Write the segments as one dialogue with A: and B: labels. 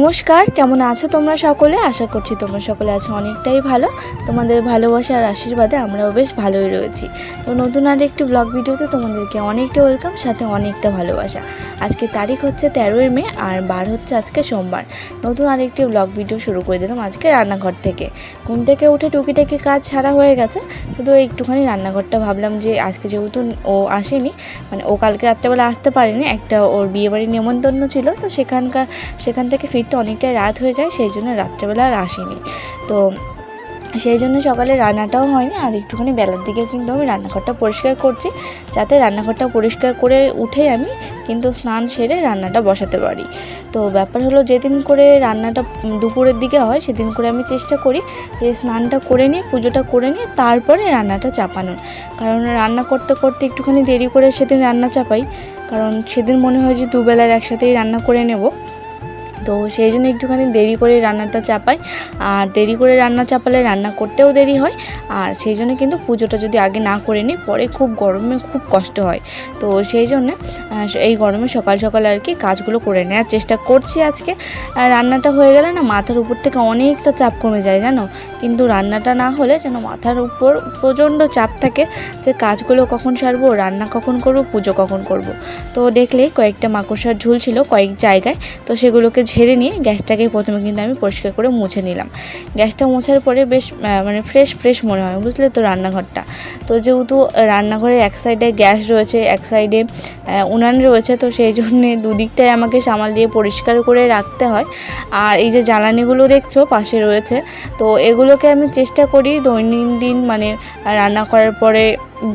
A: নমস্কার, কেমন আছো তোমরা সকলে? আশা করছি তোমরা সকলে আছো অনেকটাই ভালো। তোমাদের ভালোবাসা আর আশীর্বাদে আমরাও বেশ ভালোই রয়েছি। তো নতুন আর একটি ব্লগ ভিডিওতে তোমাদেরকে অনেকটা ওয়েলকাম সাথে অনেকটা ভালোবাসা। আজকে তারিখ হচ্ছে তেরোই মে, আর বার হচ্ছে আজকে সোমবার। নতুন আর একটি ব্লগ ভিডিও শুরু করে দিলাম আজকে রান্নাঘর থেকে। ঘুম থেকে উঠে টুকিটাকি কাজ ছাড়া হয়ে গেছে। শুধু একটুখানি রান্নাঘরটা ভাবলাম যে আজকে যেহেতু ও আসেনি মানে ও কালকে রাত্রেবেলা আসতে পারেনি, একটা ওর বিয়েবাড়ির নেমন্তন্ন ছিল, তো সেখানকার, সেখান থেকে ফিরতে অনেকটাই রাত হয়ে যায়, সেই জন্য রাত্রেবেলা আর আসেনি। তো সেই জন্য সকালে রান্নাটাও হয়নি, আর একটুখানি বেলার দিকে কিন্তু আমি রান্নাঘরটা পরিষ্কার করছি, যাতে রান্নাঘরটা পরিষ্কার করে উঠে আমি কিন্তু স্নান সেরে রান্নাটা বসাতে পারি। তো ব্যাপার হলো যেদিন করে রান্নাটা দুপুরের দিকে হয়, সেদিন করে আমি চেষ্টা করি যে স্নানটা করে নিয়ে পুজোটা করে নিয়ে তারপরে রান্নাটা চাপানোর। কারণ রান্না করতে করতে একটুখানি দেরি করে সেদিন রান্না চাপাই, কারণ সেদিন মনে হয় যে দুবেলার একসাথেই রান্না করে নেব। তো সেই জন্য একটুখানি দেরি করে রান্নাটা চাপাই। আর দেরি করে রান্না চাপালে রান্না করতেও দেরি হয়। আর সেই জন্য কিন্তু পুজোটা যদি আগে না করে নিই, পরে খুব গরমে খুব কষ্ট হয়। তো সেই জন্যে এই গরমে সকাল সকাল আর কি কাজগুলো করে নেওয়ার চেষ্টা করছি আজকে। রান্নাটা হয়ে গেলে না মাথার উপর থেকে অনেকটা চাপ কমে যায়, জানো? কিন্তু রান্নাটা না হলে যেন মাথার উপর প্রচণ্ড চাপ থাকে যে কাজগুলো কখন সারবো, রান্না কখন করব, পুজো কখন করব। তো দেখলেই কয়েকটা মাকড়সার ঝুল ছিল কয়েক জায়গায়। তো সেগুলোকে ঝেড়ে নিয়ে গ্যাসটাকে প্রথমে কিন্তু আমি পরিষ্কার করে মুছে নিলাম। গ্যাসটা মোছার পরে বেশ মানে ফ্রেশ ফ্রেশ মনে হয়, বুঝলে তো রান্নাঘরটা। তো যেহেতু রান্নাঘরের এক সাইডে গ্যাস রয়েছে, এক সাইডে উনান রয়েছে, তো সেই জন্যে দুদিকটাই আমাকে সামাল দিয়ে পরিষ্কার করে রাখতে হয়। আর এই যে জ্বালানিগুলো দেখছ, পাশে রয়েছে, তো এগুলোকে আমি চেষ্টা করি দৈনন্দিন মানে রান্না করার পরে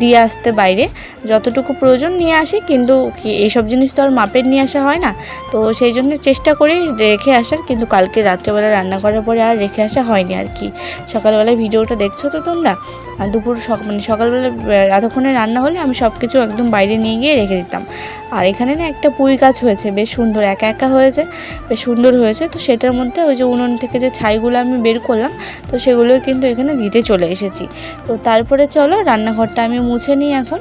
A: দিয়ে আসতে বাইরে। যতটুকু প্রয়োজন নিয়ে আসি কিন্তু কি এইসব জিনিস তো আর মাপের নিয়ে আসা হয় না। তো সেই জন্য চেষ্টা করি রেখে আসার কিন্তু কালকে রাত্রেবেলা রান্না করার পরে আর রেখে আসা হয়নি আর কি। সকালবেলায় ভিডিওটা দেখছ তো তোমরা? আর দুপুর মানে সকালবেলা আহ, এতক্ষণে রান্না হলে আমি সব কিছু একদম বাইরে নিয়ে গিয়ে রেখে দিতাম। আর এখানে না একটা পুঁই গাছ হয়েছে বেশ সুন্দর একা একা হয়েছে বেশ সুন্দর হয়েছে। তো সেটার মধ্যে ওই যে উনুন থেকে যে ছাইগুলো আমি বের করলাম তো সেগুলো কিন্তু এখানে দিতে চলে এসেছি। তো তারপরে চলো রান্নাঘরটা আমি মুছে নিই এখন।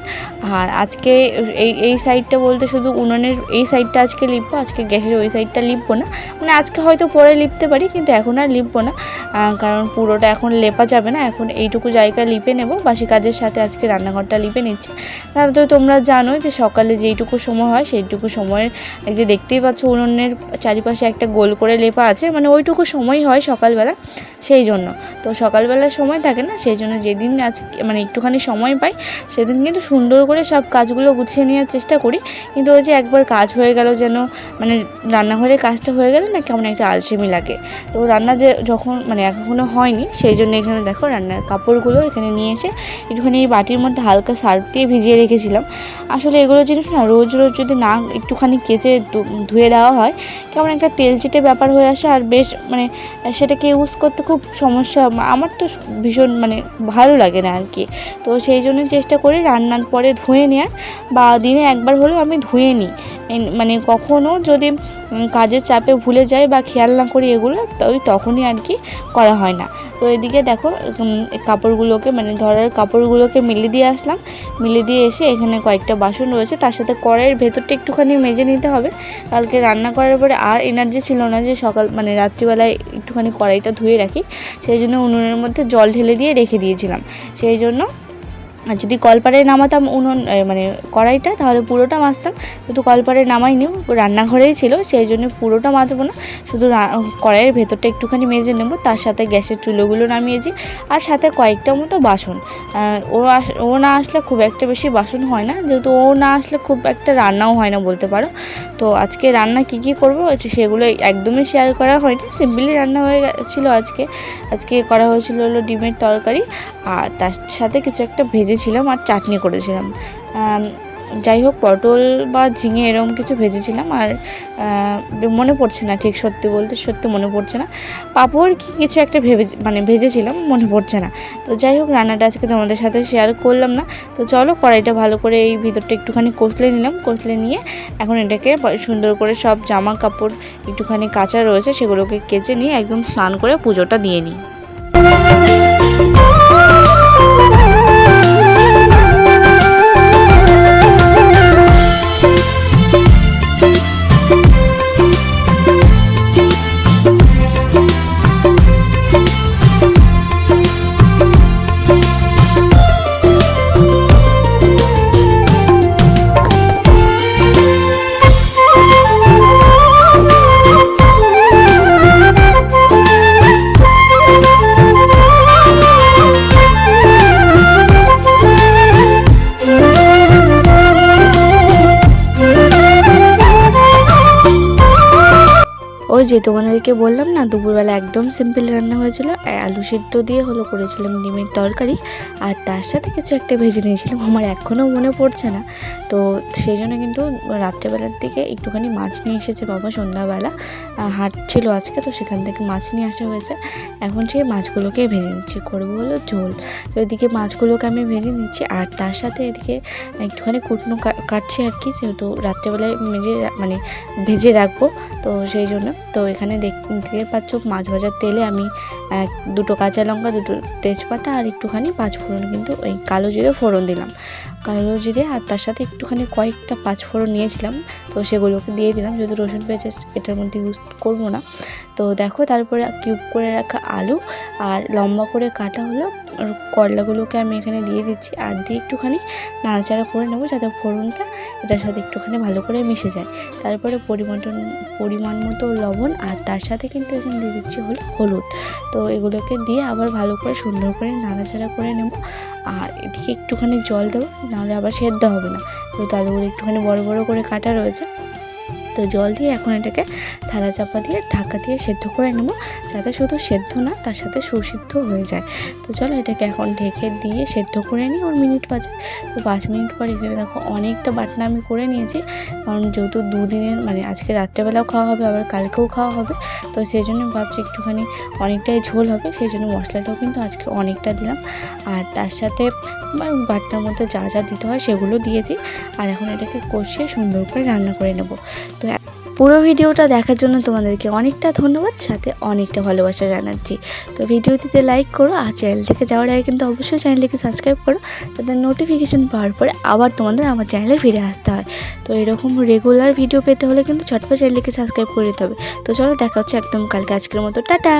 A: আর আজকে এই এই সাইডটা বলতে শুধু উনুনের এই সাইডটা আজকে লিপবো, আজকে গ্যাসের ওই সাইডটা লিপবো না। মানে আজকে হয়তো পরে লিপতে পারি, কিন্তু এখন আর লিপবো না। কারণ পুরোটা এখন লেপা যাবে না, এখন এইটুকু জায়গা লিপে নেব। বাসি কাজের সাথে আজকে রান্নাঘরটা লিপে নিচ্ছি। তাহলে তো তোমরা জানো যে সকালে যেইটুকু সময় হয়, সেইটুকু সময়ের এই যে দেখতেই পাচ্ছ উনুনের চারিপাশে একটা গোল করে লেপা আছে মানে ওইটুকু সময় হয় সকালবেলা সেই জন্য তো সকালবেলার সময় থাকে না সেই জন্য যেদিন আজকে মানে একটুখানি সময় পাই সেদিন কিন্তু সুন্দর করে সব কাজগুলো গুছিয়ে নেওয়ার চেষ্টা করি। কিন্তু ওই যে একবার কাজ হয়ে গেল যেন মানে রান্নাঘরে কাজটা হয়ে গেলে না কেমন একটা আলসেমি লাগে। তো রান্না যে যখন মানে এখনও হয়নি, সেই জন্য এখানে দেখো রান্নার কাপড়গুলো এখানে নিয়ে এসে একটুখানি এই বাটির মধ্যে হালকা সার্ফ দিয়ে ভিজিয়ে রেখেছিলাম। আসলে এগুলো জিনিস না রোজ রোজ যদি না একটুখানি কেচে ধুয়ে দেওয়া হয়, কেমন একটা তেল তেলচিটে ব্যাপার হয়ে আসে। আর বেশ মানে সেটাকে ইউজ করতে খুব সমস্যা, আমার তো ভীষণ মানে ভালো লাগে না আর কি তো সেই জন্য চেষ্টা করি রান্নার পরে ধুয়ে নেওয়ার বা দিনে একবার হলেও আমি ধুয়ে নিই। মানে কখনও যদি কাজের চাপে ভুলে যাই বা খেয়াল না করি এগুলো ওই তখনই আর কি করা হয় না। তো এদিকে দেখো কাপড়গুলোকে মানে ধরার কাপড়গুলোকে মিলিয়ে দিয়ে আসলাম। মিলে দিয়ে এসে এখানে কয়েকটা বাসন রয়েছে, তার সাথে কড়াইয়ের ভেতরটা একটুখানি মেজে নিতে হবে। কালকে রান্না করার পরে আর এনার্জি ছিল না যে সকাল মানে রাত্রিবেলায় একটুখানি কড়াইটা ধুয়ে রাখি। সেই জন্য উনুনের মধ্যে জল ঢেলে দিয়ে রেখে দিয়েছিলাম। সেই জন্য আর যদি কলপারে নামাতাম উনুন মানে কড়াইটা, তাহলে পুরোটা মাজতাম। কিন্তু কলপারে নামাইনি, রান্নাঘরেই ছিল, সেই জন্য পুরোটা মাজবো না। শুধু কড়াইয়ের ভেতরটা একটুখানি মেজে নেব, তার সাথে গ্যাসের চুলোগুলো নামিয়েছি, আর সাথে কয়েকটা মতো বাসন। ও ও না আসলে খুব একটা বেশি বাসন হয় না, যেহেতু ও না আসলে খুব একটা রান্নাও হয় না বলতে পারো। তো আজকে রান্না কি কি করব সেগুলো একদমই শেয়ার করা হয়নি, সিম্পলি রান্না হয়ে গেছিল আজকে। আজকে করা হয়েছিল হলো ডিমের তরকারি, আর তার সাথে কিছু একটা ভেজেছিলাম আর চাটনি করেছিলাম। যাই হোক, পটল বা ঝিঙে এরকম কিছু ভেজেছিলাম আর মনে পড়ছে না ঠিক সত্যি বলতে, সত্যি মনে পড়ছে না। পাঁপড় কি কিছু একটা ভেবে মানে ভেজেছিলাম, মনে পড়ছে না। তো যাই হোক, রান্নাটা আজকে তোমাদের সাথে শেয়ার করলাম না। তো চলো, কড়াইটা ভালো করে এই ভিতরটা একটুখানি কষলে নিলাম। কষলে নিয়ে এখন এটাকে সুন্দর করে সব জামা কাপড় একটুখানি কাঁচা রয়েছে, সেগুলোকে কেচে নিয়ে একদম স্নান করে পুজোটা দিয়ে নিই। যে তোমাদেরকে বললাম না, দুপুরবেলা একদম সিম্পল রান্না হয়েছিল আলু সিদ্ধ দিয়ে হলো করেছিলাম ডিমের তরকারি, আর তার সাথে কিছু একটা ভেজে নিয়েছিলাম, আমার এখনও মনে পড়ছে না। তো সেই জন্য কিন্তু রাত্রেবেলার দিকে একটুখানি মাছ নিয়ে এসেছে বাবা সন্ধ্যাবেলা হাট ছিল আজকে, তো সেখান থেকে মাছ নিয়ে আসা হয়েছে। এখন সেই মাছগুলোকে ভেজে নিচ্ছি, করব হলো ঝোল। তো এদিকে মাছগুলোকে আমি ভেজে নিচ্ছি, আর তার সাথে এদিকে একটুখানি কুটনো কাটছি আর কি, যেহেতু রাত্রেবেলায় মেজে মানে ভেজে রাখব, তো সেই জন্য তো এখানে দেখতে পাচ্ছ মাছ ভাজার তেলে আমি এক, দুটো কাঁচা লঙ্কা, দুটো তেজপাতা আর একটুখানি পাঁচ ফোড়ন কিন্তু ওই কালো জিরে ফোড়ন দিলাম। কালো জিরে আর তার সাথে একটুখানি কয়েকটা পাঁচ ফোড়ন নিয়েছিলাম। তো সেগুলোকে দিয়ে দিলাম। যেহেতু রসুন পেঁয়াজ এটার মধ্যে ইউজ করব না। তো দেখো, তারপরে কিউব করে রাখা আলু আর লম্বা করে কাটা হলো। করলাগুলোকে আমি এখানে দিয়ে দিচ্ছি। আর দিয়ে একটুখানি নাড়াচাড়া করে নেব যাতে ফোড়নটা এটার সাথে একটুখানি ভালো করে মিশে যায়। তারপরে পরিমাণ পরিমাণ মতো লবণ আর তার সাথে কিন্তু এখানে দিয়ে দিচ্ছি হলো হলুদ। তো এগুলোকে দিয়ে আবার ভালো করে সুন্দর করে নাড়াচাড়া করে নেব। আর এদিকে একটুখানি জল দেবো। নাহলে আবার সেদ্ধ হবে না। তো আলুগুলো একটুখানি বড় বড় করে কাটা রয়েছে। তো জল দিয়ে এখন এটাকে থালা চাপা দিয়ে ঢাকা দিয়ে সেদ্ধ করে নেব, যাতে শুধু সেদ্ধ না, তার সাথে সুসিদ্ধ হয়ে যায়। তো চলো এটাকে এখন ঢেকে দিয়ে সেদ্ধ করে নিই ওর মিনিট পাঁচ তো পাঁচ মিনিট পর এখানে দেখো অনেকটা বাটনা আমি করে নিয়েছি, কারণ যেহেতু দুদিনের মানে আজকে রাত্রেবেলাও খাওয়া হবে, আবার কালকেও খাওয়া হবে, তো সেই জন্য ভাবছি একটুখানি অনেকটাই ঝোল হবে, সেই জন্য মশলাটাও কিন্তু আজকে অনেকটা দিলাম। আর তার সাথে বাটনার মধ্যে যা যা দিতে হয় সেগুলো দিয়েছি, আর এখন এটাকে কষিয়ে সুন্দর করে রান্না করে নেব। তো পুরো ভিডিওটা দেখার জন্য তোমাদেরকে অনেকটা ধন্যবাদ, সাথে অনেকটা ভালোবাসা জানাচ্ছি। তো ভিডিওটিতে লাইক করো আর চ্যানেল থেকে যাওয়ার আগে কিন্তু অবশ্যই চ্যানেলটিকে সাবস্ক্রাইব করো যাতে নোটিফিকেশান পাওয়ার পরে আবার তোমাদের আমার চ্যানেলে ফিরে আসতে হয়। তো এরকম রেগুলার ভিডিও পেতে হলে কিন্তু ছটপট চ্যানেলটিকে সাবস্ক্রাইব করে দিতে হবে। তো চলো দেখা হচ্ছে একদম কালকে। আজকের মতো, টাটা!